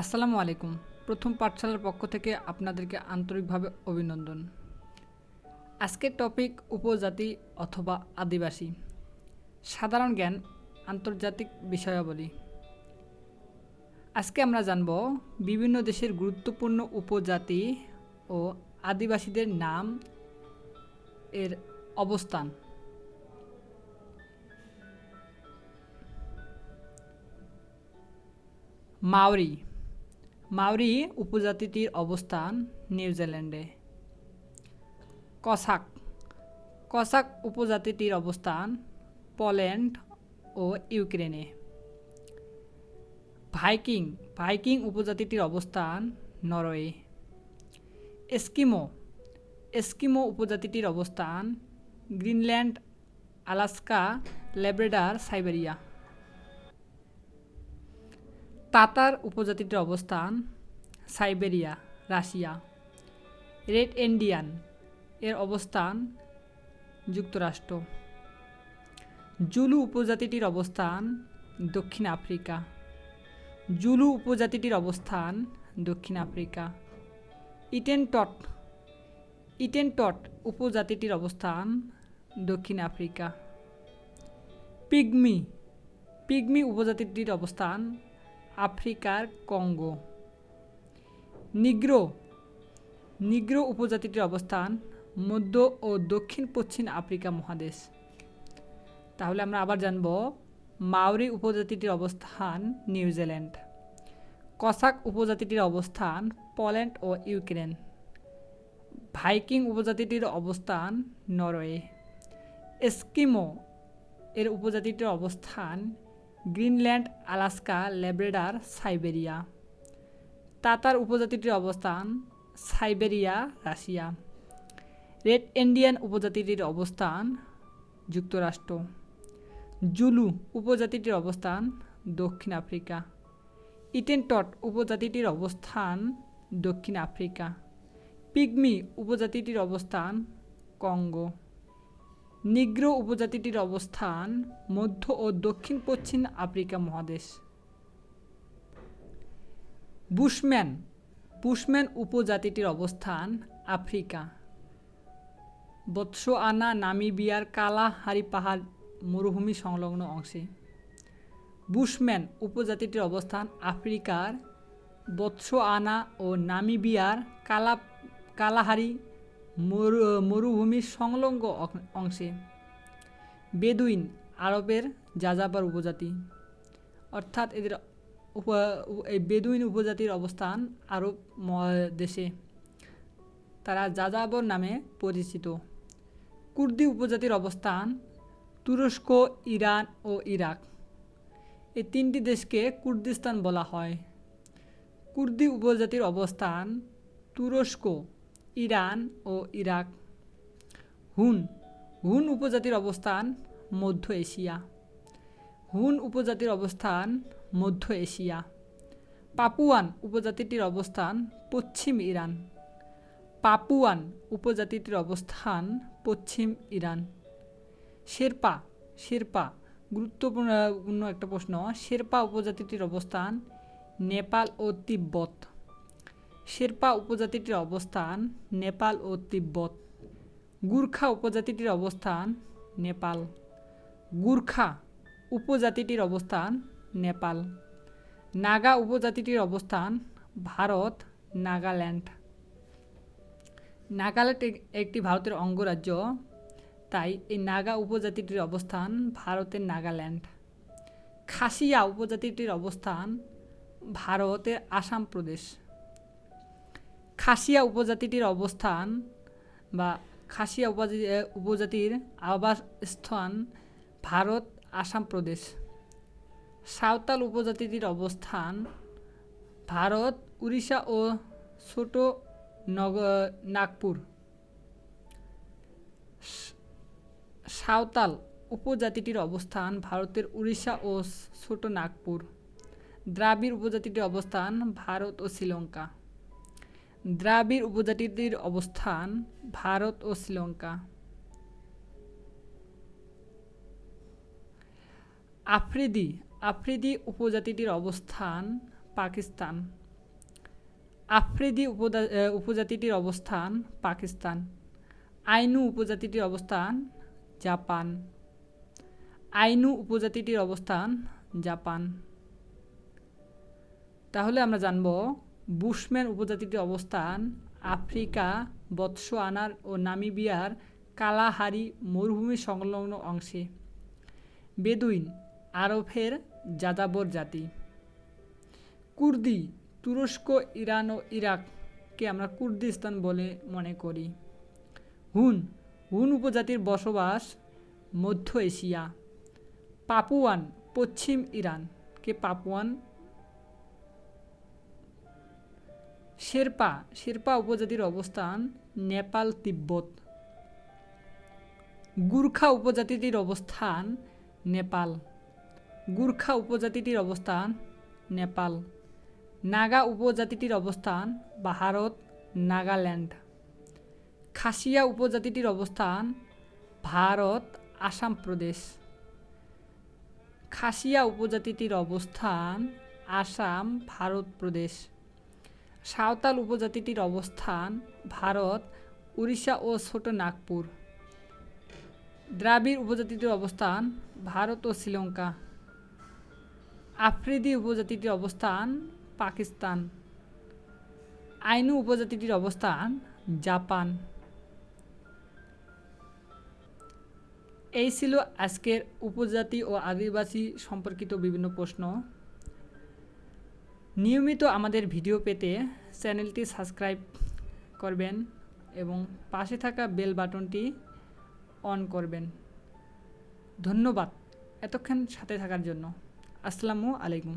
আসসালামু আলাইকুম। প্রথম পাঠশালার পক্ষ থেকে আপনাদেরকে আন্তরিকভাবে অভিনন্দন। আজকের টপিক উপজাতি অথবা আদিবাসী। সাধারণ জ্ঞান, আন্তর্জাতিক বিষয়াবলী। আজকে আমরা জানব বিভিন্ন দেশের গুরুত্বপূর্ণ উপজাতি ও আদিবাসীদের নাম এর অবস্থান। মাওরি। মাওরি উপজাতিটির অবস্থান নিউজিল্যান্ডে কসাক। কসাক উপজাতিটির অবস্থান পোল্যান্ড ও ইউক্রেনে। ভাইকিং। ভাইকিং উপজাতিটির অবস্থান নরওয়ে। এস্কিমো। এস্কিমো উপজাতিটির অবস্থান Greenland, Alaska, Labrador, Siberia. Tatar উপজাতিটির অবস্থান সাইবেরিয়া, রাশিয়া। রেড ইন্ডিয়ান, এর অবস্থান যুক্তরাষ্ট্র। জুলু উপজাতিটির অবস্থান দক্ষিণ আফ্রিকা। জুলু উপজাতিটির অবস্থান দক্ষিণ আফ্রিকা। ইটেনটট ইটেনটট উপজাতিটির অবস্থান দক্ষিণ আফ্রিকা। পিগমি পিগমি উপজাতিটির অবস্থান আফ্রিকার কঙ্গো। নিগ্রো নিগ্রো উপজাতিটির অবস্থান মধ্য ও দক্ষিণ পশ্চিম আফ্রিকা মহাদেশ। তাহলে আমরা আবার জানব মাওরি উপজাতিটির অবস্থান নিউজিল্যান্ড কসাক উপজাতিটির অবস্থান পোল্যান্ড ও ইউক্রেন। ভাইকিং উপজাতিটির অবস্থান নরওয়ে। এস্কিমো এর উপজাতিটির অবস্থান Greenland, Alaska, Labrador, Siberia. Tatar উপজাতিটির অবস্থান সাইবেরিয়া, রাশিয়া। রেড ইন্ডিয়ান উপজাতিটির অবস্থান যুক্তরাষ্ট্র। জুলু উপজাতিটির অবস্থান দক্ষিণ আফ্রিকা। ইটেনটট উপজাতিটির অবস্থান দক্ষিণ আফ্রিকা। পিগমি উপজাতিটির অবস্থান কঙ্গো। নিগ্রো উপজাতিটির অবস্থান মধ্য ও দক্ষিণ পশ্চিম আফ্রিকা মহাদেশ। বুশম্যান বুশম্যান উপজাতিটির অবস্থান আফ্রিকা। বৎসোয়ানা নামিবিয়ার কালাহারি পাহাড় মরুভূমি সংলগ্ন অংশে। বুশম্যান উপজাতিটির অবস্থান আফ্রিকার বৎসোয়ানা ও নামিবিয়ার কালা, কালাহারি মরু, মরুভূমির সংলগ্ন অংশে। বেদুইন আরবের যাযাবর উপজাতি। অর্থাৎ এদের এই বেদুইন উপজাতির অবস্থান আরব ম- দেশে তারা যাযাবর নামে পরিচিত। কুর্দি উপজাতির অবস্থান তুরস্ক, ইরান ও ইরাক। এই তিনটি দেশকে কুর্দিস্তান বলা হয়। কুর্দি উপজাতির অবস্থান তুরস্ক ইরান ও ইরাক। হুন হুন উপজাতির অবস্থান মধ্য এশিয়া। হুন উপজাতির অবস্থান মধ্য এশিয়া। পাপুয়ান উপজাতিটির অবস্থান পশ্চিম ইরান। পাপুয়ান উপজাতিটির অবস্থান পশ্চিম ইরান। শেরপা শেরপা, গুরুত্বপূর্ণ একটা প্রশ্ন। শেরপা উপজাতিটির অবস্থান নেপাল ও তিব্বত। শেরপা উপজাতিটির অবস্থান নেপাল ও তিব্বত। গুর্খা উপজাতিটির অবস্থান নেপাল। গুর্খা উপজাতিটির অবস্থান নেপাল। নাগা উপজাতিটির অবস্থান ভারত, নাগাল্যান্ড। নাগাল্যান্ড একটি ভারতের অঙ্গরাজ্য। তাই এই নাগা উপজাতিটির অবস্থান ভারতের নাগাল্যান্ড। খাসিয়া উপজাতিটির অবস্থান ভারতের আসাম প্রদেশ। খাসিয়া উপজাতিটির অবস্থান বা খাসিয়া উপজাতি উপজাতির আবাসস্থান ভারত, আসাম প্রদেশ। সাঁওতাল উপজাতিটির অবস্থান ভারত, উড়িষ্যা ও ছোট নগ নাগপুর। সাঁওতাল উপজাতিটির অবস্থান ভারতের উড়িষ্যা ও ছোট নাগপুর। দ্রাবিড় উপজাতিটির অবস্থান ভারত ও শ্রীলঙ্কা। দ্রাবিড় উপজাতিটির অবস্থান ভারত ও শ্রীলঙ্কা। আফ্রিদি আফ্রিদি উপজাতিটির অবস্থান পাকিস্তান। আফ্রিদি উপজাতিটির অবস্থান পাকিস্তান। আইনু উপজাতিটির অবস্থান জাপান। আইনু উপজাতিটির অবস্থান জাপান। তাহলে আমরা জানব বুশম্যান উপজাতিটির অবস্থান আফ্রিকা, বৎসোয়ানার ও নামিবিয়ার কালাহারি মরুভূমি সংলগ্ন অংশে। বেদুইন আরবের যাযাবর জাতি। কুর্দি, তুরস্ক, ইরান ও ইরাককে আমরা কুর্দিস্তান বলে মনে করি। হুন হুন উপজাতির বসবাস মধ্য এশিয়া। পাপুয়ান, পশ্চিম ইরানকে পাপুয়ান শেরপা শেরপা উপজাতির অবস্থান নেপাল তিব্বত। গুর্খা উপজাতিটির অবস্থান নেপাল। গুর্খা উপজাতিটির অবস্থান নেপাল। নাগা উপজাতিটির অবস্থান ভারত, নাগাল্যান্ড। খাসিয়া উপজাতিটির অবস্থান ভারত, আসাম প্রদেশ। খাসিয়া উপজাতিটির অবস্থান আসাম, ভারত প্রদেশ। সাঁওতাল উপজাতিটির অবস্থান ভারত, উড়িষ্যা ও ছোট নাগপুর। দ্রাবিড় উপজাতিটির অবস্থান ভারত ও শ্রীলঙ্কা। আফ্রিদি উপজাতিটির অবস্থান পাকিস্তান। আইনু উপজাতিটির অবস্থান জাপান। এই ছিল আজকের উপজাতি ও আদিবাসী সম্পর্কিত বিভিন্ন প্রশ্ন। নিয়মিত আমাদের ভিডিও পেতে চ্যানেলটি সাবস্ক্রাইব করবেন এবং পাশে থাকা বেল বাটনটি অন করবেন। ধন্যবাদ এতক্ষণ সাথে থাকার জন্য। আসসালামু আলাইকুম।